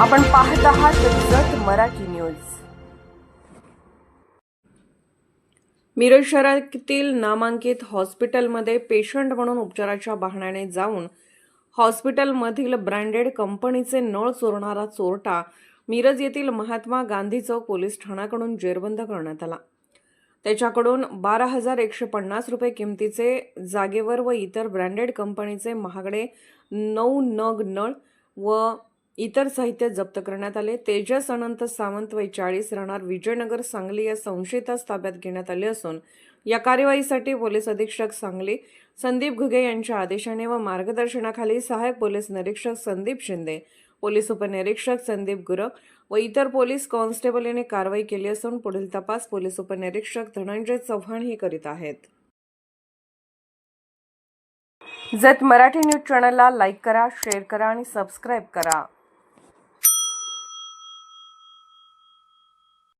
आपण पाहत आहात जत मराठी न्यूज. मिरज शहरातील नामांकित हॉस्पिटलमध्ये पेशंट म्हणून उपचाराच्या बहाण्याने जाऊन हॉस्पिटलमधील ब्रँडेड कंपनीचे नळ चोरणारा चोरटा मिरज येथील महात्मा गांधी चौक पोलीस ठाण्याकडून जेरबंद करण्यात आला. त्याच्याकडून बारा हजार एकशे पन्नास रुपये किमतीचे जागेवर व इतर ब्रँडेड कंपनीचे महागडे नऊ नग नळ व इतर साहित्य जप्त करण्यात आले. तेजस अनंत सावंत वय चाळीस राहणार विजयनगर सांगली या संशयितास ताब्यात घेण्यात आले असून या कार्यवाहीसाठी पोलीस अधीक्षक सांगली संदीप घुगे यांच्या आदेशाने व मार्गदर्शनाखाली सहाय्यक पोलीस निरीक्षक संदीप शिंदे पोलीस उपनिरीक्षक संदीप गुरव व इतर पोलीस कॉन्स्टेबल यांनी कारवाई केली असून पुढील तपास पोलीस उपनिरीक्षक धनंजय चव्हाण हे करीत आहेत. जत मराठी न्यूज चॅनलला लाईक करा शेअर करा आणि सबस्क्राईब करा.